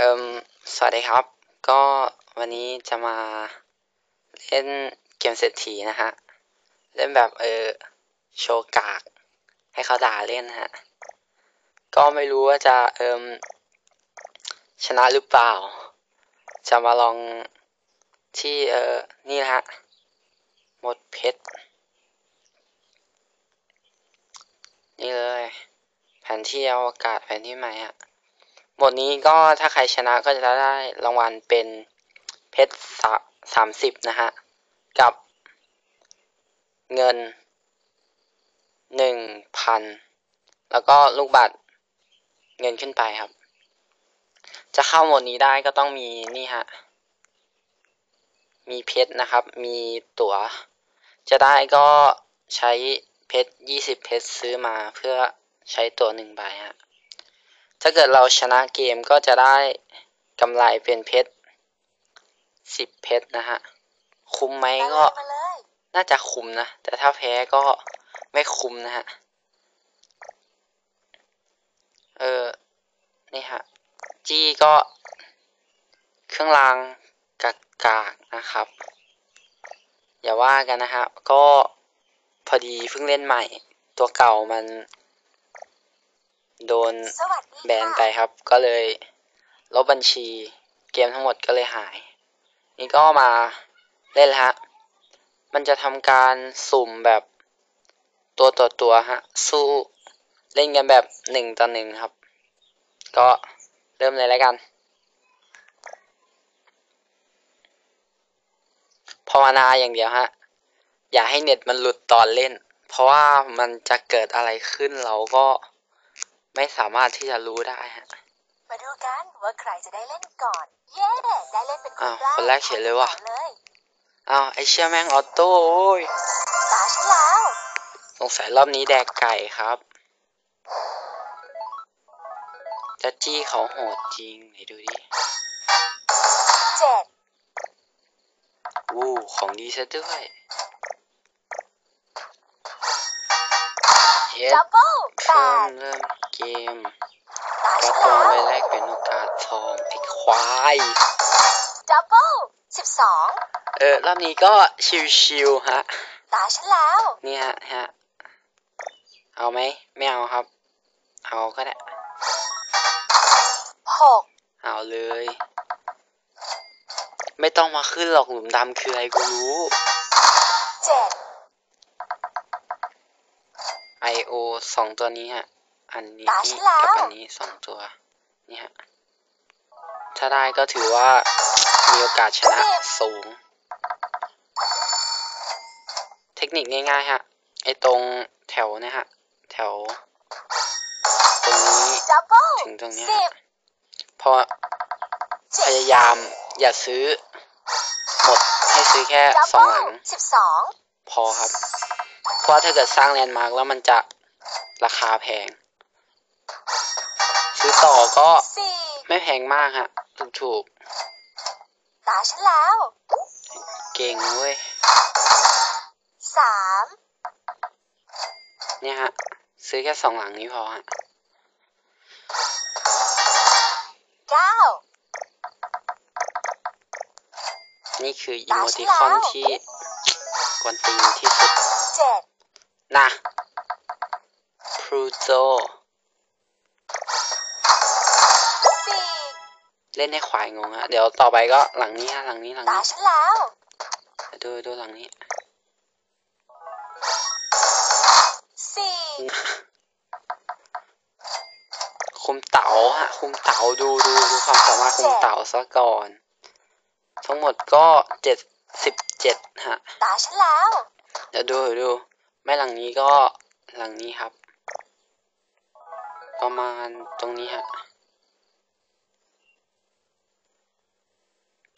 เอิมสวัสดีครับ ก็วันนี้จะมาเล่นเกมเศรษฐีนะฮะ เล่นแบบเออโชว์กาก ให้เขาด่าเล่นฮะ ก็ไม่รู้ว่าจะเอิมชนะหรือเปล่า จะมาลองที่เออนี่นะฮะ หมดเพชร นี่เลย แผนที่อวกาศแผนที่ใหม่ฮะ หมดนี้ก็ถ้าใครชนะก็จะได้รางวัลเป็นเพชรสามสิบนะฮะ กับเงินหนึ่งพันแล้วก็ลูกบัตรเงินขึ้นไปครับ จะเข้าหมดนี้ได้ก็ต้องมีนี่ฮะ มีเพชรนะครับ มีตัว๋ว จะได้ก็ใช้เพชรยี่สิบเพชรซื้อมาเพื่อใช้ตัวหนึ่งใบฮะ ถ้าเกิดเราชนะเกมก็จะได้กำไรเป็นเพชรสิบเพชรนะฮะ คุ้มไหมก็ น่าจะคุ้มนะ แต่ถ้าแพ้ก็ไม่คุ้มนะฮะ เออ นี่ฮะ จี้ก็ เครื่องรางกากากนะครับ อย่าว่ากันนะฮะ ก็พอดีเพิ่งเล่นใหม่ ตัวเก่ามัน โดนแบนไปครับ ก็เลยลบบัญชีเกมทั้งหมดก็เลยหาย นี่ก็มาเล่นละฮะ มันจะทำการสุ่มแบบตัวต่อตัวฮะ สู้เล่นกันแบบหนึ่งต่อหนึ่งครับ ก็เริ่มเลยแล้วกัน ภาวนาอย่างเดียวฮะ อย่าให้เน็ตมันหลุดตอนเล่น เพราะว่ามันจะเกิดอะไรขึ้นเราก็ ไม่สามารถที่จะรู้ได้ฮะ มาดูกันว่าใครจะได้เล่นก่อน เย้ ได้เล่นเป็นคอ้าวนแรกคนแรกเฉยเลยว่ะ เลยอ้าวไอเชี่ยแม่งออโต้โอ้ยตาฉันแล้ว สงสัยรอบนี้แดกไก่ครับจัดจี้เขาโหดจริงไหนดูดิ เจ็ดวู้ของดีซะด้วย เฮ็ดดับเบิลแปเริ่มดเริ่มเกมตาก็ฉันตรงไปแล้วแรกเป็นโอกาสทองไอ้ควายดับเบิลสิบสองเออรอบนี้ก็ชิวๆฮะตาฉันแล้วนี่ฮะฮะเอาไหมไม่เอาครับ เอาก็ได้หกเอาเลย ไม่ต้องมาขึ้นหรอกหลุมดำคืออะไรกูรู้เจ็ด IO สองตัวนี้ฮะ อันนี้ตาฉันแล้วกับอันนี้สองตัวนี่ฮะ ถ้าได้ก็ถือว่ามีโอกาสชนะสูง เทคนิคง่ายๆฮะ ไอตรงแถวเนะฮะ แถว ตรงนี้ดับเบิลถึงตรงเนี้ยสิบเพราะเจ็พดยายามอย่าซื้อ หมดให้ซื้อแค่ดับสองเบิหลัลงสิบสองพอครับเพ ราะว่าถ้าเกิดสร้างแลนด์มาร์กแล้วมันจะราคาแพง ซื้อต่อก็สี่ไม่แพงมากฮะ ถูกตาฉันแล้วๆเก่งเว้ยสามเนี่ยฮะ ซื้อแค่สองหลังนี้พอฮะเก้านี่คืออีโมติคอนที่กวนตีนที่สุดเจ็ด นะพรูโตสี่เล่นให้ควายงงฮะ เดี๋ยวต่อไปก็หลังนี้ฮะ หลังนี้หลังตานี้ฉันแล้วดูดูหลังนี้สี่คุมเต๋าฮะ คุมเต๋าดูดูดูความสามารถคุมเต๋าซะก่อน ทั้งหมดก็เจ็ดสิบเจ็ดฮะตาฉันแล้ว เดี๋ยวดูเดี๋ยวดู ไม่หลังนี้ก็หลังนี้ครับ ประมาณตรงนี้ฮะ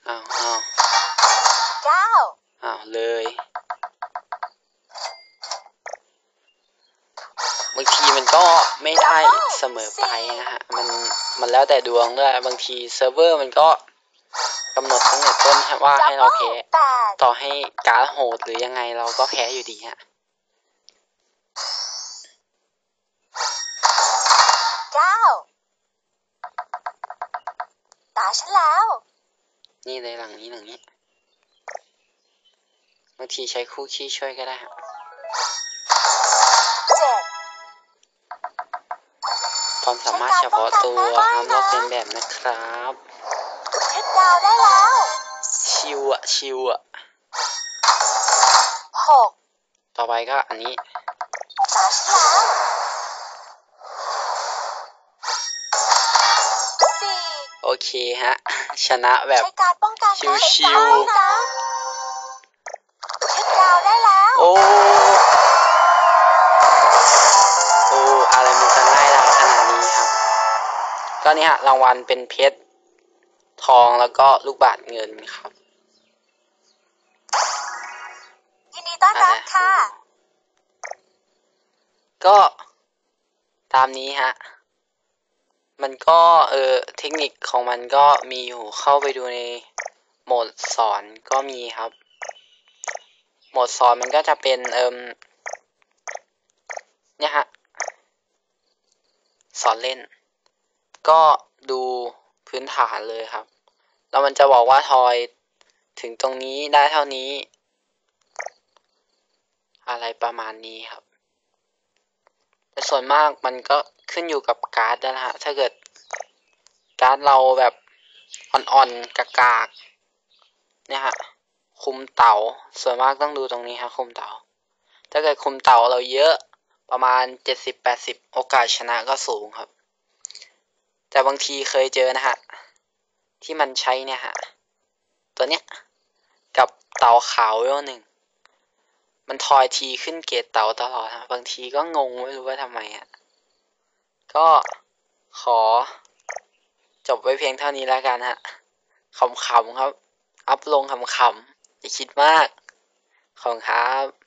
อ้าวอ้าวเก้าอ้าวเลยบางทีมันก็ไม่ได้เสมอไปนะฮะ มันมันแล้วแต่ดวงด้วยบางทีเซิร์ฟเวอร์มันก็กำหนดตั้งแต่ต้นฮะว่าให้เราแพ้แปดต่อให้การดโหดหรือยังไงเราก็แพ้อยู่ดีฮะ เก้าตตาฉันแล้ว นี่เลยหลังนี้หลังนี้บางทีใช้คู่ขี้ช่วยก็ได้ครับเจ็ดความสามารถเฉพาะตัวห้ามลอกเลียนแบบนะครับยึดดาวได้แล้ว ชิวอะชิวอะหกต่อไปก็อันนี้ เคฮะ ชนะแบบใช้การป้องกันชิวๆนะยึดดาวได้แล้ว โอ้โอ้อะไรมันจะง่ายได้ขนาดนี้ครับ ก็นี่ฮะ รางวัลเป็นเพชรทองแล้วก็ลูกบาทเงินครับ ยินดีต้อนรับค่ะ ก็ตามนี้ฮะ มันก็เออเทคนิคของมันก็มีอยู่เข้าไปดูในโหมดสอนก็มีครับ โหมดสอนมันก็จะเป็นเอิมเนี่ยฮะสอนเล่น ก็ดูพื้นฐานเลยครับ แล้วมันจะบอกว่าทอยถึงตรงนี้ได้เท่านี้ อะไรประมาณนี้ครับ แต่ส่วนมากมันก็ขึ้นอยู่กับการ์ดนะฮะ ถ้าเกิดการ์ดเราแบบอ่อนๆกากๆเนี่ยฮะ คุมเต่า ส่วนมากต้องดูตรงนี้ฮะ คุมเต่า ถ้าเกิดคุมเต่าเราเยอะประมาณเจ็ดสิบแปดสิบโอกาสชนะก็สูงครับ แต่บางทีเคยเจอนะฮะ ที่มันใช้เนี่ยฮะ ตัวเนี้ย กับเต่าขาวเวลหนึ่ง มันทอยทีขึ้นเกตเต่าตลอดนะบางทีก็งงไม่รู้ว่าทำไมอะ ก็ขอจบไว้เพียงเท่านี้แล้วกันฮะขำๆครับ อัพลงขำๆอย่าคิดมาก ขอบครับ